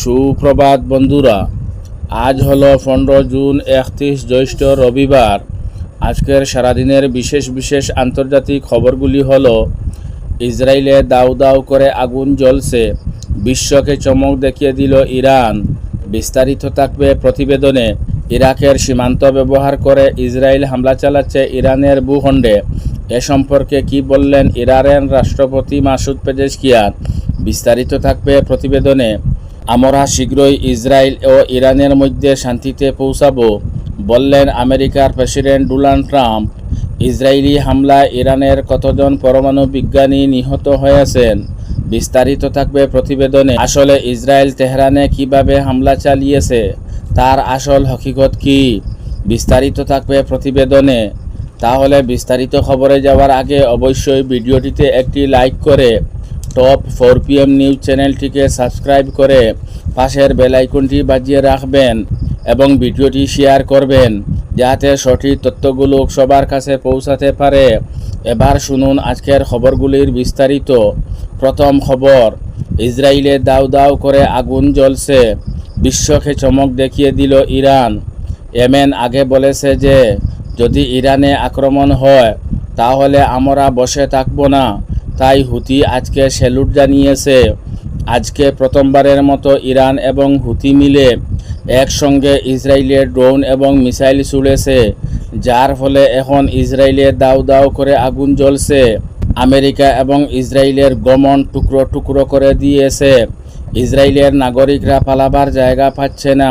সুপ্রভাত বন্ধুরা, আজ হলো পনেরো জুন একত্রিশ জ্যৈষ্ঠ রবিবার। আজকের সারাদিনের বিশেষ বিশেষ আন্তর্জাতিক খবরগুলি হল, ইসরায়েলে দাউ দাউ করে আগুন জ্বলছে, বিশ্বকে চমক দেখিয়ে দিল ইরান, বিস্তারিত থাকবে প্রতিবেদনে, ইরাকের সীমান্ত ব্যবহার করে ইসরায়েল হামলা চালাচ্ছে ইরানের ভূখণ্ডে। এ সম্পর্কে কি বললেন ইরানের রাষ্ট্রপতি মাসুদ পেজেশকিয়ান? বিস্তারিত থাকবে প্রতিবেদনে। আমরা শীঘ্রই ইসরায়েল ও ইরানের মধ্যে শান্তিতে পৌঁছাবো, বললেন আমেরিকার প্রেসিডেন্ট ডোনাল্ড ট্রাম্প। ইসরায়েলি হামলায় ইরানের কতজন পরমাণু বিজ্ঞানী নিহত হয়েছেন বিস্তারিত থাকবে প্রতিবেদনে। আসলে ইসরায়েল তেহরানে কীভাবে হামলা চালিয়েছে, তার আসল হকিকত কি, বিস্তারিত থাকবে প্রতিবেদনে। তাহলে বিস্তারিত খবরে যাওয়ার আগে অবশ্যই ভিডিওটিতে একটি লাইক করে টপ ফোর পিএম নিউজ চ্যানেলটিকে সাবস্ক্রাইব করে পাশের বেল আইকনটি বাজিয়ে রাখবেন এবং ভিডিওটি শেয়ার করবেন, যাতে সঠিক তথ্যগুলো সবার কাছে পৌঁছাতে পারে। এবার শুনুন আজকের খবরগুলির বিস্তারিত। প্রথম খবর, ইসরায়েলে দাউ দাউ করে আগুন জ্বলছে। বিশ্বকে চমক দেখিয়ে দিল ইরান। এমেন আগে বলেছে যে, যদি ইরানে আক্রমণ হয়, তাহলে আমরা বসে থাকব না। তাই হুতি আজকে স্যালুট জানিয়েছে। আজকে প্রথমবারের মতো ইরান এবং হুতি মিলে একসঙ্গে ইসরায়েলের ড্রোন এবং মিসাইল ছুড়েছে, যার ফলে এখন ইসরায়েলে দাউ দাউ করে আগুন জ্বলছে। আমেরিকা এবং ইসরায়েলের গমন টুকরো টুকরো করে দিয়েছে। ইসরায়েলের নাগরিকরা পালাবার জায়গা পাচ্ছে না।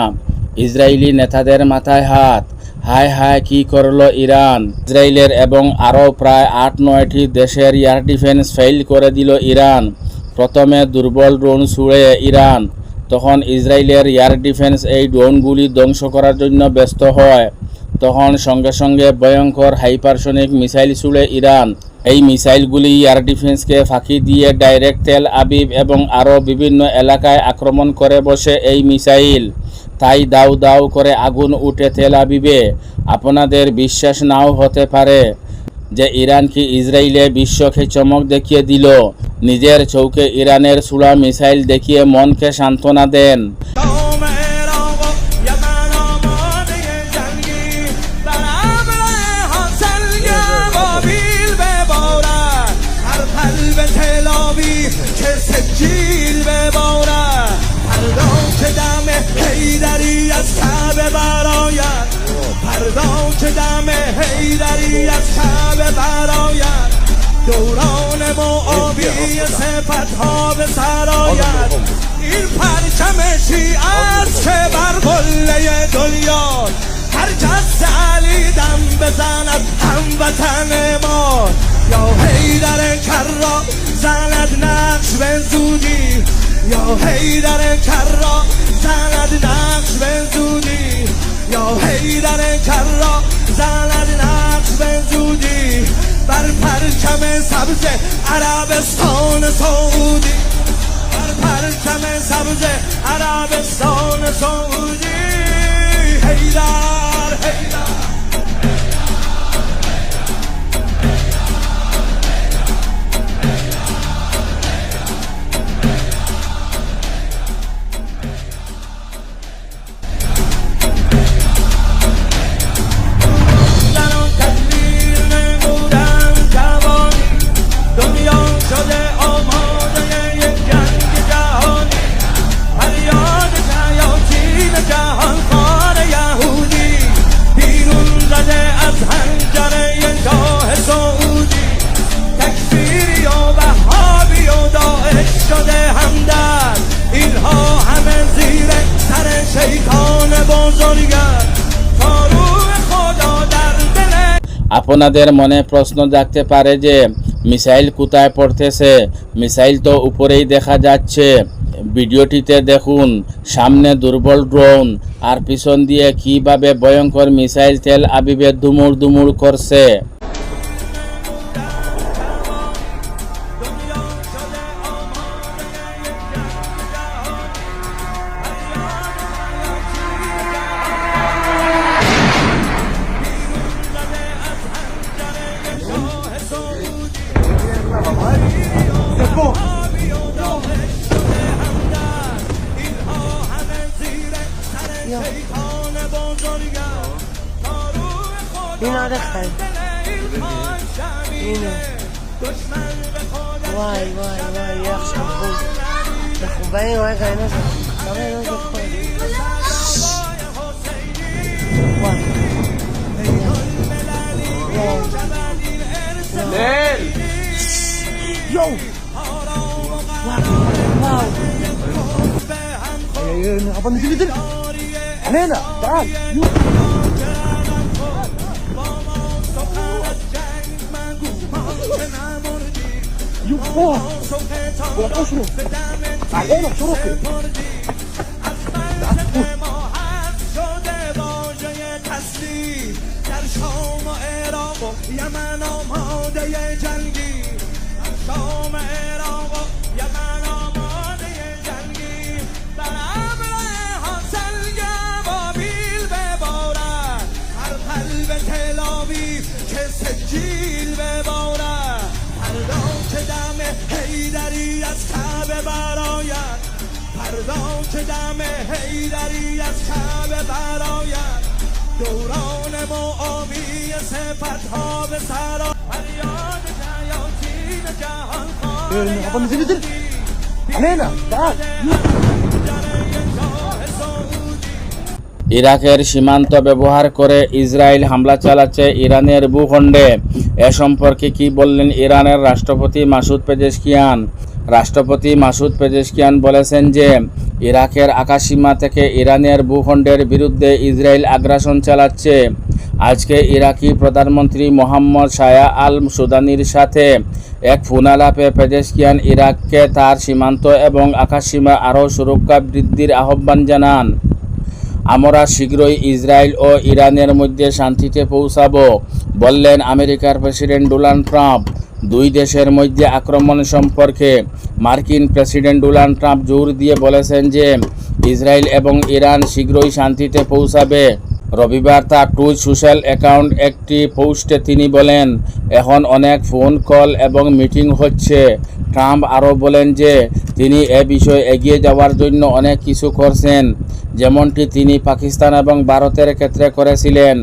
ইসরায়েলি নেতাদের মাথায় হাত। হায় হায় কি করল ইরান? ইসরায়েলের এবং আরও প্রায় আট নয়টি দেশের এয়ার ডিফেন্স ফেইল করে দিল ইরান। প্রথমে দুর্বল ড্রোন ছুড়ে ইরান। তখন ইসরায়েলের এয়ার ডিফেন্স এই ড্রোনগুলি ধ্বংস করার জন্য ব্যস্ত হয়। তখন সঙ্গে সঙ্গে ভয়ঙ্কর হাইপারসনিক মিসাইল ছুড়ে ইরান। এই মিসাইলগুলি এয়ার ডিফেন্সকে ফাঁকি দিয়ে ডাইরেক্ট তেল আবিব এবং আরও বিভিন্ন এলাকায় আক্রমণ করে বসে এই মিসাইল। তাই দাউ দাউ করে আগুন উঠে তেল আবিবে আপনাদের বিশ্বাস নাও হতে পারে যে ইরান কি ইসরায়েলে বিশ্বকে চমক দেখিয়ে দিল। নিজের চৌকে ইরানের সুড়া মিসাইল দেখিয়ে মনকে সান্ত্বনা দেন। دم حیدری از کعبه براید دوران معابی صفت ها به سرایت. این پرچم شیعت که بر قله دنیا هر کس علی دم بزند هموطن ما یا حیدر کرا زند نقش به زودی. یا حیدر کرا زند نقش یا حیدر کرا زند نقش به زودی بر پرچم سبز عربستان سعودی. بر پرچم سبز عربستان سعودی. আপনাদের মনে প্রশ্ন জাগতে পারে যে, মিসাইল কোথায় পড়তেছে? মিসাইল তো উপরেই দেখা যাচ্ছে। ভিডিওটিতে দেখুন, সামনে দুর্বল ড্রোন, আর পিছন দিয়ে কীভাবে ভয়ঙ্কর মিসাইল তেল আবিবে দুমুর দুমুর করছে। به خدا وای وای وای یخشم بود به خوبه این وای قیمه زد همه اینا زد خود وای یو واو واو ابغى نجي ندري علينا تعال 哇，我告诉你，打工的收入很低。شام و عراق و یمن آماده جنگی از شام عراق و یمن فردا که دم حیدری از کعبه براید دوران معاوی صفت ها به سرا فریاد جیاتین جهان ابغى نجي ندري علينا تعال ইরাকের সীমান্ত ব্যবহার করে ইসরায়েল হামলা চালাচ্ছে ইরানের ভূখণ্ডে এ সম্পর্কে কি বললেন ইরানের রাষ্ট্রপতি মাসুদ পেজেশকিয়ান রাষ্ট্রপতি মাসুদ পেজেশকিয়ান বলেছেন যে, ইরাকের আকাশসীমা থেকে ইরানের ভূখণ্ডের বিরুদ্ধে ইসরায়েল আগ্রাসন চালাচ্ছে। আজকে ইরাকি প্রধানমন্ত্রী মোহাম্মদ শায়া আল সুদানির সাথে এক ফোনালাপে পেজেশকিয়ান ইরাককে তার সীমান্ত এবং আকাশসীমা আরও সুরক্ষা বৃদ্ধির আহ্বান জানান। আমরা শীঘ্রই ইসরায়েল ও ইরানের মধ্যে শান্তিতে পৌঁছাবো, বললেন আমেরিকার প্রেসিডেন্ট ডোনাল্ড ট্রাম্প। দুই দেশের মধ্যে আক্রমণ সম্পর্কে মার্কিন প্রেসিডেন্ট ডোনাল্ড ট্রাম্প জোর দিয়ে বলেছেন যে, ইসরায়েল এবং ইরান শীঘ্রই শান্তিতে পৌঁছাবে। রবিবার তার টুইট সোশ্যাল অ্যাকাউন্ট একটি পোস্টে তিনি বলেন, এখন অনেক ফোন কল এবং মিটিং হচ্ছে। ট্রাম্প আরও বলেন যে, তিনি এ বিষয়ে এগিয়ে যাওয়ার জন্য অনেক কিছু করছেন। যেমনটি তিনি পাকিস্তান এবং ভারতের ক্ষেত্রে করেছিলেন।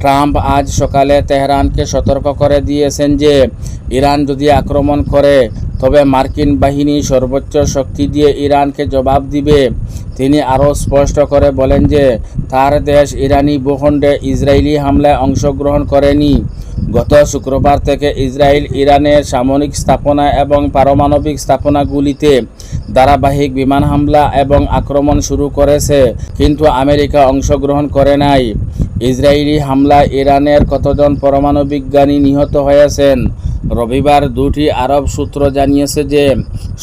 ট্রাম্প আজ সকালে তেহরানকে সতর্ক করে দিয়েছেন যে, ইরান যদি আক্রমণ করে, তবে মার্কিন বাহিনী সর্বোচ্চ শক্তি দিয়ে ইরানকে জবাব দিবে। তিনি আরও স্পষ্ট করে বলেন যে, তার দেশ ইরানি ভূখণ্ডে ইসরায়েলি হামলায় অংশগ্রহণ করেনি। গত শুক্রবার থেকে ইসরায়েল, ইরানের সামরিক স্থাপনা এবং পারমাণবিক স্থাপনাগুলিতে ধারাবাহিক বিমান হামলা এবং আক্রমণ শুরু করেছে, কিন্তু আমেরিকা অংশগ্রহণ করে নাই। ইসরায়েলি হামলায় ইরানের কতজন পরমাণু বিজ্ঞানী নিহত হয়েছেন? রবিবার দুটি আরব সূত্র জানিয়েছে যে,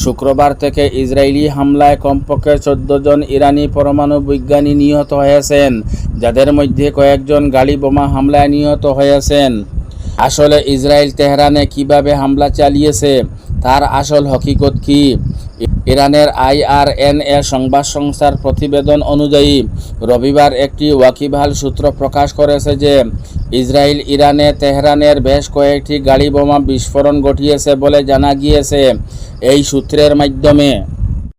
শুক্রবার থেকে ইসরায়েলি হামলায় কমপক্ষে চোদ্দ জন ইরানি পরমাণু বিজ্ঞানী নিহত হয়েছেন, যাদের মধ্যে কয়েকজন গাড়ি বোমা হামলায় নিহত হয়েছেন। আসলে ইসরায়েল তেহরানে কীভাবে হামলা চালিয়েছে, তার আসল হকিকত কি? ইরানের আইআরএনএ সংবাদ সংস্থার প্রতিবেদন অনুযায়ী, রবিবার একটি ওয়াকিবহাল সূত্র প্রকাশ করেছে যে, ইসরায়েল ইরানে তেহরানের বেশ কয়েকটি গাড়ি বোমা বিস্ফোরণ ঘটিয়েছে বলে জানা গিয়েছে। এই সূত্রের মাধ্যমে